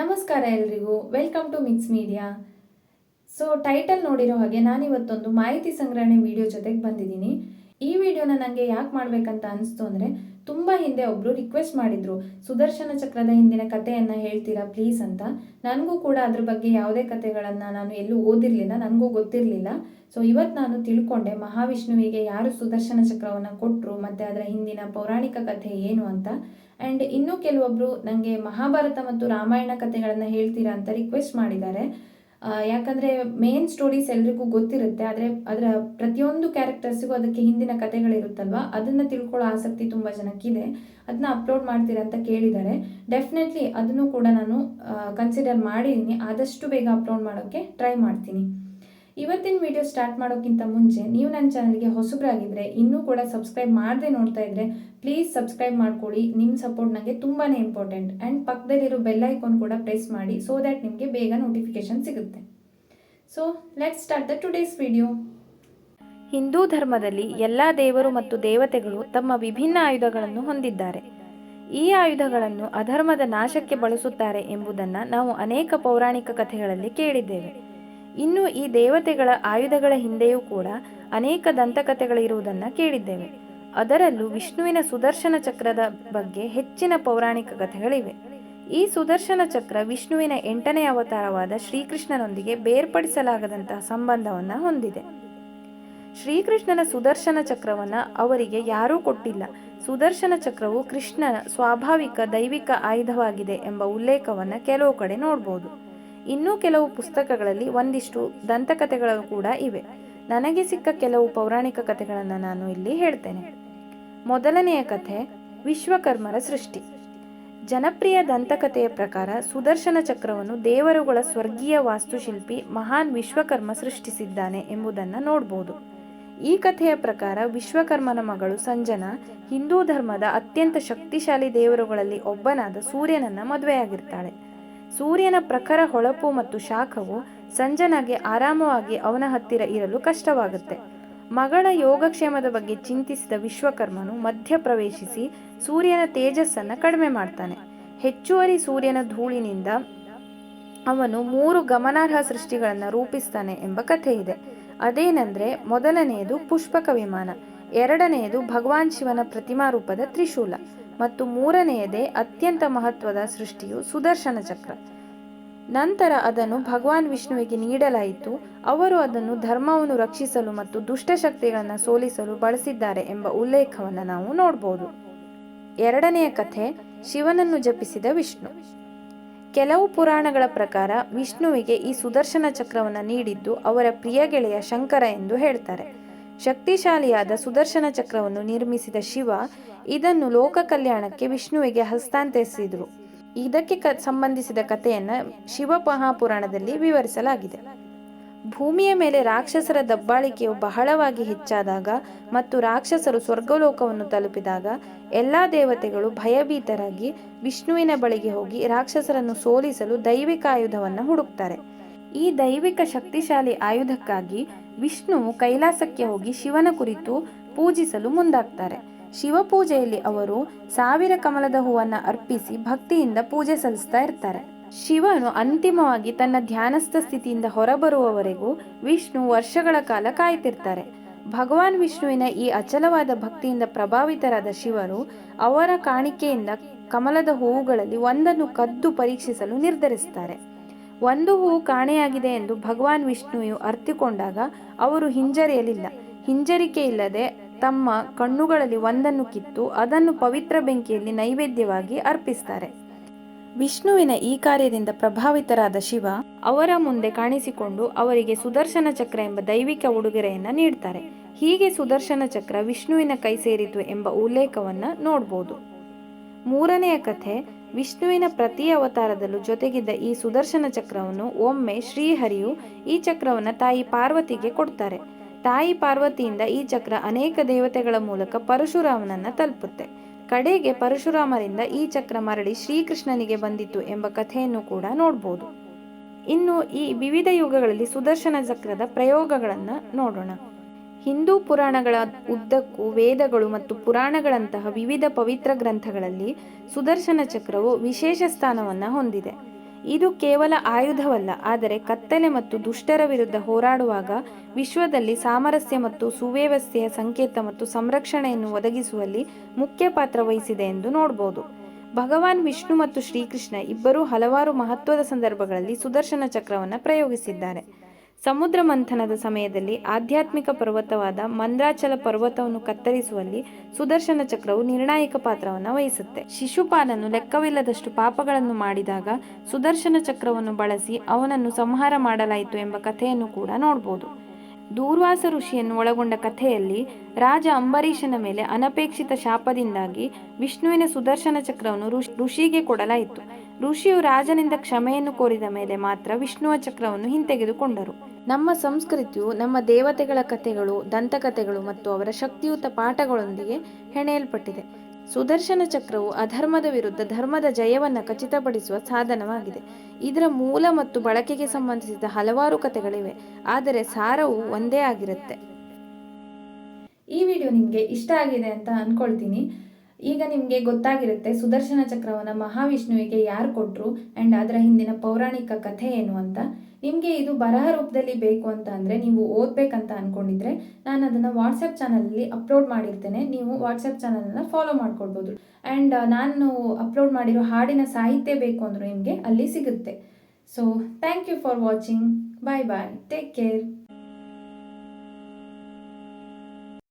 ನಮಸ್ಕಾರ ಎಲ್ರಿಗೂ. Welcome to mix media so title ನೋಡಿರೋ ಹಾಗೆ ನಾನಿವತ್ತೊಂದು ಮಾಹಿತಿ ಸಂಗ್ರಹಣೆ ವಿಡಿಯೋ ಜೊತೆಗೆ ಬಂದಿದ್ದೀನಿ. ಈ ವಿಡಿಯೋನ ನನಗೆ ಯಾಕೆ ಮಾಡಬೇಕಂತ ಅನಿಸ್ತು ಅಂದರೆ, ತುಂಬ ಹಿಂದೆ ಒಬ್ಬರು ರಿಕ್ವೆಸ್ಟ್ ಮಾಡಿದರು, ಸುದರ್ಶನ ಚಕ್ರದ ಹಿಂದಿನ ಕಥೆಯನ್ನು ಹೇಳ್ತೀರಾ ಪ್ಲೀಸ್ ಅಂತ. ನನಗೂ ಕೂಡ ಅದ್ರ ಬಗ್ಗೆ ಯಾವುದೇ ಕಥೆಗಳನ್ನು ನಾನು ಎಲ್ಲೂ ಓದಿರಲಿಲ್ಲ, ನನಗೂ ಗೊತ್ತಿರಲಿಲ್ಲ. ಸೊ ಇವತ್ತು ನಾನು ತಿಳ್ಕೊಂಡೆ ಮಹಾವಿಷ್ಣುವಿಗೆ ಯಾರು ಸುದರ್ಶನ ಚಕ್ರವನ್ನು ಕೊಟ್ಟರು ಮತ್ತು ಅದರ ಹಿಂದಿನ ಪೌರಾಣಿಕ ಕಥೆ ಏನು ಅಂತ. ಆ್ಯಂಡ್ ಇನ್ನೂ ಕೆಲವೊಬ್ಬರು ನನಗೆ ಮಹಾಭಾರತ ಮತ್ತು ರಾಮಾಯಣ ಕಥೆಗಳನ್ನು ಹೇಳ್ತೀರಾ ಅಂತ ರಿಕ್ವೆಸ್ಟ್ ಮಾಡಿದ್ದಾರೆ. ಯಾಕಂದ್ರೆ ಮೇನ್ ಸ್ಟೋರೀಸ್ ಎಲ್ರಿಗೂ ಗೊತ್ತಿರುತ್ತೆ, ಆದರೆ ಅದರ ಪ್ರತಿಯೊಂದು ಕ್ಯಾರೆಕ್ಟರ್ಸಿಗೂ ಅದಕ್ಕೆ ಹಿಂದಿನ ಕಥೆಗಳಿರುತ್ತಲ್ವ? ಅದನ್ನು ತಿಳ್ಕೊಳ್ಳೋ ಆಸಕ್ತಿ ತುಂಬ ಜನಕ್ಕಿದೆ. ಅದನ್ನ ಅಪ್ಲೋಡ್ ಮಾಡ್ತೀರಾ ಅಂತ ಕೇಳಿದ್ದಾರೆ. ಡೆಫಿನೆಟ್ಲಿ ಅದನ್ನು ಕೂಡ ನಾನು ಕನ್ಸಿಡರ್ ಮಾಡಿದ್ದೀನಿ. ಆದಷ್ಟು ಬೇಗ ಅಪ್ಲೋಡ್ ಮಾಡೋಕ್ಕೆ ಟ್ರೈ ಮಾಡ್ತೀನಿ. ಇವತ್ತಿನ ವಿಡಿಯೋ ಸ್ಟಾರ್ಟ್ ಮಾಡೋಕ್ಕಿಂತ ಮುಂಚೆ ನೀವು ನನ್ನ ಚಾನಲ್ಗೆ ಹೊಸಬ್ರಾಗಿದ್ದರೆ ಇನ್ನೂ ಕೂಡ ಸಬ್ಸ್ಕ್ರೈಬ್ ಮಾಡದೆ ನೋಡ್ತಾ ಇದ್ದರೆ ಪ್ಲೀಸ್ ಸಬ್ಸ್ಕ್ರೈಬ್ ಮಾಡ್ಕೊಳ್ಳಿ. ನಿಮ್ಮ ಸಪೋರ್ಟ್ ನನಗೆ ತುಂಬಾ ಇಂಪಾರ್ಟೆಂಟ್ ಆ್ಯಂಡ್ ಪಕ್ಕದಲ್ಲಿರೋ ಬೆಲ್ ಐಕಾನ್ ಕೂಡ ಪ್ರೆಸ್ ಮಾಡಿ ಸೊ ದ್ಯಾಟ್ ನಿಮಗೆ ಬೇಗ ನೋಟಿಫಿಕೇಶನ್ ಸಿಗುತ್ತೆ. So let start the today's video Hindu ಧರ್ಮದಲ್ಲಿ ಎಲ್ಲ ದೇವರು ಮತ್ತು ದೇವತೆಗಳು ತಮ್ಮ ವಿಭಿನ್ನ ಆಯುಧಗಳನ್ನು ಹೊಂದಿದ್ದಾರೆ. ಈ ಆಯುಧಗಳನ್ನು ಅಧರ್ಮದ ನಾಶಕ್ಕೆ ಬಳಸುತ್ತಾರೆ ಎಂಬುದನ್ನು ನಾವು ಅನೇಕ ಪೌರಾಣಿಕ ಕಥೆಗಳಲ್ಲಿ ಕೇಳಿದ್ದೇವೆ. ಇನ್ನು ಈ ದೇವತೆಗಳ ಆಯುಧಗಳ ಹಿಂದೆಯೂ ಕೂಡ ಅನೇಕ ದಂತಕಥೆಗಳಿರುವುದನ್ನು ಕೇಳಿದ್ದೇವೆ. ಅದರಲ್ಲೂ ವಿಷ್ಣುವಿನ ಸುದರ್ಶನ ಚಕ್ರದ ಬಗ್ಗೆ ಹೆಚ್ಚಿನ ಪೌರಾಣಿಕ ಕಥೆಗಳಿವೆ. ಈ ಸುದರ್ಶನ ಚಕ್ರ ವಿಷ್ಣುವಿನ ಎಂಟನೇ ಅವತಾರವಾದ ಶ್ರೀಕೃಷ್ಣನೊಂದಿಗೆ ಬೇರ್ಪಡಿಸಲಾಗದಂತಹ ಸಂಬಂಧವನ್ನು ಹೊಂದಿದೆ. ಶ್ರೀಕೃಷ್ಣನ ಸುದರ್ಶನ ಚಕ್ರವನ್ನು ಅವರಿಗೆ ಯಾರೂ ಕೊಟ್ಟಿಲ್ಲ. ಸುದರ್ಶನ ಚಕ್ರವು ಕೃಷ್ಣನ ಸ್ವಾಭಾವಿಕ ದೈವಿಕ ಆಯುಧವಾಗಿದೆ ಎಂಬ ಉಲ್ಲೇಖವನ್ನು ಕೆಲವು ಕಡೆ ನೋಡ್ಬೋದು. ಇನ್ನೂ ಕೆಲವು ಪುಸ್ತಕಗಳಲ್ಲಿ ಒಂದಿಷ್ಟು ದಂತಕಥೆಗಳು ಕೂಡ ಇವೆ. ನನಗೆ ಸಿಕ್ಕ ಕೆಲವು ಪೌರಾಣಿಕ ಕಥೆಗಳನ್ನು ನಾನು ಇಲ್ಲಿ ಹೇಳ್ತೇನೆ. ಮೊದಲನೆಯ ಕಥೆ, ವಿಶ್ವಕರ್ಮರ ಸೃಷ್ಟಿ. ಜನಪ್ರಿಯ ದಂತಕಥೆಯ ಪ್ರಕಾರ ಸುದರ್ಶನ ಚಕ್ರವನ್ನು ದೇವರುಗಳ ಸ್ವರ್ಗೀಯ ವಾಸ್ತುಶಿಲ್ಪಿ ಮಹಾನ್ ವಿಶ್ವಕರ್ಮ ಸೃಷ್ಟಿಸಿದ್ದಾನೆ ಎಂಬುದನ್ನು ನೋಡಬಹುದು ಈ ಕಥೆಯ ಪ್ರಕಾರ ವಿಶ್ವಕರ್ಮನ ಮಗಳು ಸಂಜನಾ ಹಿಂದೂ ಧರ್ಮದ ಅತ್ಯಂತ ಶಕ್ತಿಶಾಲಿ ದೇವರುಗಳಲ್ಲಿ ಒಬ್ಬನಾದ ಸೂರ್ಯನನ್ನ ಮದುವೆಯಾಗಿರ್ತಾಳೆ. ಸೂರ್ಯನ ಪ್ರಖರ ಹೊಳಪು ಮತ್ತು ಶಾಖವು ಸಂಜನಾಗೆ ಆರಾಮವಾಗಿ ಅವನ ಹತ್ತಿರ ಇರಲು ಕಷ್ಟವಾಗುತ್ತೆ. ಮಗಳ ಯೋಗಕ್ಷೇಮದ ಬಗ್ಗೆ ಚಿಂತಿಸಿದ ವಿಶ್ವಕರ್ಮನು ಮಧ್ಯ ಪ್ರವೇಶಿಸಿ ಸೂರ್ಯನ ತೇಜಸ್ಸನ್ನು ಕಡಿಮೆ ಮಾಡ್ತಾನೆ. ಹೆಚ್ಚುವರಿ ಸೂರ್ಯನ ಧೂಳಿನಿಂದ ಅವನು ಮೂರು ಗಮನಾರ್ಹ ಸೃಷ್ಟಿಗಳನ್ನು ರೂಪಿಸ್ತಾನೆ ಎಂಬ ಕಥೆ ಇದೆ ಅದೇನೆಂದ್ರೆ, ಮೊದಲನೆಯದು ಪುಷ್ಪಕ ವಿಮಾನ, ಎರಡನೆಯದು ಭಗವಾನ್ ಶಿವನ ಪ್ರತಿಮಾ ರೂಪದ ತ್ರಿಶೂಲ. ಮತ್ತು ಮೂರನೆಯದೇ ಅತ್ಯಂತ ಮಹತ್ವದ ಸೃಷ್ಟಿಯು ಸುದರ್ಶನ ಚಕ್ರ. ನಂತರ ಅದನ್ನು ಭಗವಾನ್ ವಿಷ್ಣುವಿಗೆ ನೀಡಲಾಯಿತು. ಅವರು ಅದನ್ನು ಧರ್ಮವನ್ನು ರಕ್ಷಿಸಲು ಮತ್ತು ದುಷ್ಟಶಕ್ತಿಗಳನ್ನು ಸೋಲಿಸಲು ಬಳಸಿದ್ದಾರೆ ಎಂಬ ಉಲ್ಲೇಖವನ್ನು ನಾವು ನೋಡಬಹುದು ಎರಡನೆಯ ಕಥೆ, ಶಿವನನ್ನು ಜಪಿಸಿದ ವಿಷ್ಣು. ಕೆಲವು ಪುರಾಣಗಳ ಪ್ರಕಾರ ವಿಷ್ಣುವಿಗೆ ಈ ಸುದರ್ಶನ ಚಕ್ರವನ್ನು ನೀಡಿದ್ದು ಅವರ ಪ್ರಿಯ ಗೆಳೆಯ ಶಂಕರ ಎಂದು ಹೇಳ್ತಾರೆ. ಶಕ್ತಿಶಾಲಿಯಾದ ಸುದರ್ಶನ ಚಕ್ರವನ್ನು ನಿರ್ಮಿಸಿದ ಶಿವ ಇದನ್ನು ಲೋಕ ಕಲ್ಯಾಣಕ್ಕೆ ವಿಷ್ಣುವಿಗೆ ಹಸ್ತಾಂತರಿಸಿದರು. ಇದಕ್ಕೆ ಕ, ಸಂಬಂಧಿಸಿದ ಕಥೆಯನ್ನು ಶಿವ ಮಹಾಪುರಾಣದಲ್ಲಿ ವಿವರಿಸಲಾಗಿದೆ. ಭೂಮಿಯ ಮೇಲೆ ರಾಕ್ಷಸರ ದಬ್ಬಾಳಿಕೆಯು ಬಹಳವಾಗಿ ಹೆಚ್ಚಾದಾಗ ಮತ್ತು ರಾಕ್ಷಸರು ಸ್ವರ್ಗಲೋಕವನ್ನು ತಲುಪಿದಾಗ ಎಲ್ಲ ದೇವತೆಗಳು ಭಯಭೀತರಾಗಿ ವಿಷ್ಣುವಿನ ಬಳಿಗೆ ಹೋಗಿ ರಾಕ್ಷಸರನ್ನು ಸೋಲಿಸಲು ದೈವಿಕ ಆಯುಧವನ್ನು ಹುಡುಕ್ತಾರೆ. ಈ ದೈವಿಕ ಶಕ್ತಿಶಾಲಿ ಆಯುಧಕ್ಕಾಗಿ ವಿಷ್ಣುವು ಕೈಲಾಸಕ್ಕೆ ಹೋಗಿ ಶಿವನ ಕುರಿತು ಪೂಜಿಸಲು ಮುಂದಾಗ್ತಾರೆ. ಶಿವಪೂಜೆಯಲ್ಲಿ ಅವರು ಸಾವಿರ ಕಮಲದ ಹೂವನ್ನು ಅರ್ಪಿಸಿ ಭಕ್ತಿಯಿಂದ ಪೂಜೆ ಸಲ್ಲಿಸ್ತಾ ಇರ್ತಾರೆ. ಶಿವನು ಅಂತಿಮವಾಗಿ ತನ್ನ ಧ್ಯಾನಸ್ಥ ಸ್ಥಿತಿಯಿಂದ ಹೊರಬರುವವರೆಗೂ ವಿಷ್ಣು ವರ್ಷಗಳ ಕಾಲ ಕಾಯ್ತಿರ್ತಾರೆ. ಭಗವಾನ್ ವಿಷ್ಣುವಿನ ಈ ಅಚಲವಾದ ಭಕ್ತಿಯಿಂದ ಪ್ರಭಾವಿತರಾದ ಶಿವರು ಅವರ ಕಾಣಿಕೆಯಿಂದ ಕಮಲದ ಹೂವುಗಳಲ್ಲಿ ಒಂದನ್ನು ಕದ್ದು ಪರೀಕ್ಷಿಸಲು ನಿರ್ಧರಿಸ್ತಾರೆ. ಒಂದು ಹೂವು ಕಾಣೆಯಾಗಿದೆ ಎಂದು ಭಗವಾನ್ ವಿಷ್ಣುವು ಅರ್ಥಿಕೊಂಡಾಗ ಅವರು ಹಿಂಜರಿಯಲಿಲ್ಲ. ಹಿಂಜರಿಕೆ ಇಲ್ಲದೆ ತಮ್ಮ ಕಣ್ಣುಗಳಲ್ಲಿ ಒಂದನ್ನು ಕಿತ್ತು ಅದನ್ನು ಪವಿತ್ರ ಬೆಂಕಿಯಲ್ಲಿ ನೈವೇದ್ಯವಾಗಿ ಅರ್ಪಿಸ್ತಾರೆ. ವಿಷ್ಣುವಿನ ಈ ಕಾರ್ಯದಿಂದ ಪ್ರಭಾವಿತರಾದ ಶಿವ ಅವರ ಮುಂದೆ ಕಾಣಿಸಿಕೊಂಡು ಅವರಿಗೆ ಸುದರ್ಶನ ಚಕ್ರ ಎಂಬ ದೈವಿಕ ಉಡುಗೊರೆಯನ್ನು ನೀಡ್ತಾರೆ. ಹೀಗೆ ಸುದರ್ಶನ ಚಕ್ರ ವಿಷ್ಣುವಿನ ಕೈ ಸೇರಿತು ಎಂಬ ಉಲ್ಲೇಖವನ್ನು ನೋಡ್ಬೋದು. ಮೂರನೆಯ ಕಥೆ ವಿಷ್ಣುವಿನ ಪ್ರತಿ ಅವತಾರದಲ್ಲೂ ಜೊತೆಗಿದ್ದ ಈ ಸುದರ್ಶನ ಚಕ್ರವನ್ನು ಒಮ್ಮೆ ಶ್ರೀಹರಿಯು ಈ ಚಕ್ರವನ್ನು ತಾಯಿ ಪಾರ್ವತಿಗೆ ಕೊಡ್ತಾರೆ. ತಾಯಿ ಪಾರ್ವತಿಯಿಂದ ಈ ಚಕ್ರ ಅನೇಕ ದೇವತೆಗಳ ಮೂಲಕ ಪರಶುರಾಮನನ್ನ ತಲುಪುತ್ತೆ. ಕಡೆಗೆ ಪರಶುರಾಮರಿಂದ ಈ ಚಕ್ರ ಮರಳಿ ಶ್ರೀಕೃಷ್ಣನಿಗೆ ಬಂದಿತ್ತು ಎಂಬ ಕಥೆಯನ್ನು ಕೂಡ ನೋಡ್ಬೋದು. ಇನ್ನು ಈ ವಿವಿಧ ಯುಗಗಳಲ್ಲಿ ಸುದರ್ಶನ ಚಕ್ರದ ಪ್ರಯೋಗಗಳನ್ನು ನೋಡೋಣ. ಹಿಂದೂ ಪುರಾಣಗಳ ಉದ್ದಕ್ಕೂ ವೇದಗಳು ಮತ್ತು ಪುರಾಣಗಳಂತಹ ವಿವಿಧ ಪವಿತ್ರ ಗ್ರಂಥಗಳಲ್ಲಿ ಸುದರ್ಶನ ಚಕ್ರವು ವಿಶೇಷ ಸ್ಥಾನವನ್ನು ಹೊಂದಿದೆ. ಇದು ಕೇವಲ ಆಯುಧವಲ್ಲ, ಆದರೆ ಕತ್ತಲೆ ಮತ್ತು ದುಷ್ಟರ ವಿರುದ್ಧ ಹೋರಾಡುವಾಗ ವಿಶ್ವದಲ್ಲಿ ಸಾಮರಸ್ಯ ಮತ್ತು ಸುವ್ಯವಸ್ಥೆಯ ಸಂಕೇತ ಮತ್ತು ಸಂರಕ್ಷಣೆಯನ್ನು ಒದಗಿಸುವಲ್ಲಿ ಮುಖ್ಯ ಪಾತ್ರ ವಹಿಸಿದೆ ಎಂದು ನೋಡಬಹುದು ಭಗವಾನ್ ವಿಷ್ಣು ಮತ್ತು ಶ್ರೀಕೃಷ್ಣ ಇಬ್ಬರೂ ಹಲವಾರು ಮಹತ್ವದ ಸಂದರ್ಭಗಳಲ್ಲಿ ಸುದರ್ಶನ ಚಕ್ರವನ್ನು ಪ್ರಯೋಗಿಸಿದ್ದಾರೆ. ಸಮುದ್ರ ಮಂಥನದ ಸಮಯದಲ್ಲಿ ಆಧ್ಯಾತ್ಮಿಕ ಪರ್ವತವಾದ ಮಂದ್ರಾಚಲ ಪರ್ವತವನ್ನು ಕತ್ತರಿಸುವಲ್ಲಿ ಸುದರ್ಶನ ಚಕ್ರವು ನಿರ್ಣಾಯಕ ಪಾತ್ರವನ್ನು ವಹಿಸುತ್ತೆ. ಶಿಶುಪಾಲನು ಲೆಕ್ಕವಿಲ್ಲದಷ್ಟು ಪಾಪಗಳನ್ನು ಮಾಡಿದಾಗ ಸುದರ್ಶನ ಚಕ್ರವನ್ನು ಬಳಸಿ ಅವನನ್ನು ಸಂಹಾರ ಮಾಡಲಾಯಿತು ಎಂಬ ಕಥೆಯನ್ನು ಕೂಡ ನೋಡಬಹುದು ದೂರ್ವಾಸ ಋಷಿಯನ್ನು ಒಳಗೊಂಡ ಕಥೆಯಲ್ಲಿ ರಾಜ ಅಂಬರೀಷನ ಮೇಲೆ ಅನಪೇಕ್ಷಿತ ಶಾಪದಿಂದಾಗಿ ವಿಷ್ಣುವಿನ ಸುದರ್ಶನ ಚಕ್ರವನ್ನು ಋಷ್- ಋಷಿಗೆ ಕೊಡಲಾಯಿತು. ಋಷಿಯು ರಾಜನಿಂದ ಕ್ಷಮೆಯನ್ನು ಕೋರಿದ ಮೇಲೆ ಮಾತ್ರ ವಿಷ್ಣುವ ಚಕ್ರವನ್ನು ಹಿಂತೆಗೆದುಕೊಂಡರು. ನಮ್ಮ ಸಂಸ್ಕೃತಿಯು, ನಮ್ಮ ದೇವತೆಗಳ ಕಥೆಗಳು, ದಂತಕಥೆಗಳು ಮತ್ತು ಅವರ ಶಕ್ತಿಯುತ ಪಾಠಗಳೊಂದಿಗೆ ಹೆಣೆಯಲ್ಪಟ್ಟಿದೆ. ಸುದರ್ಶನ ಚಕ್ರವು ಅಧರ್ಮದ ವಿರುದ್ಧ ಧರ್ಮದ ಜಯವನ್ನು ಖಚಿತಪಡಿಸುವ ಸಾಧನವಾಗಿದೆ. ಇದರ ಮೂಲ ಮತ್ತು ಬಳಕೆಗೆ ಸಂಬಂಧಿಸಿದ ಹಲವಾರು ಕಥೆಗಳಿವೆ, ಆದರೆ ಸಾರವು ಒಂದೇ ಆಗಿರುತ್ತೆ. ಈ ವಿಡಿಯೋ ನಿಮಗೆ ಇಷ್ಟ ಆಗಿದೆ ಅಂತ ಅನ್ಕೊಳ್ತೀನಿ. ಈಗ ನಿಮಗೆ ಗೊತ್ತಾಗಿರುತ್ತೆ ಸುದರ್ಶನ ಚಕ್ರವನ್ನು ಮಹಾವಿಷ್ಣುವಿಗೆ ಯಾರು ಕೊಟ್ಟರು ಆ್ಯಂಡ್ ಅದರ ಹಿಂದಿನ ಪೌರಾಣಿಕ ಕಥೆ ಏನು ಅಂತ. ನಿಮಗೆ ಇದು ಬರಹ ರೂಪದಲ್ಲಿ ಬೇಕು ಅಂತ ಅಂದರೆ ನೀವು ಓದಬೇಕಂತ ಅಂದ್ಕೊಂಡಿದ್ರೆ ನಾನು ಅದನ್ನು ವಾಟ್ಸಪ್ ಚಾನಲಲ್ಲಿ ಅಪ್ಲೋಡ್ ಮಾಡಿರ್ತೇನೆ. ನೀವು ವಾಟ್ಸಪ್ ಚಾನಲನ್ನು ಫಾಲೋ ಮಾಡ್ಕೊಳ್ಬೋದು. ಆ್ಯಂಡ್ ನಾನು ಅಪ್ಲೋಡ್ ಮಾಡಿರೋ ಹಾಡಿನ ಸಾಹಿತ್ಯ ಬೇಕು ಅಂದರೂ ನಿಮಗೆ ಅಲ್ಲಿ ಸಿಗುತ್ತೆ. So thank you for watching bye bye take care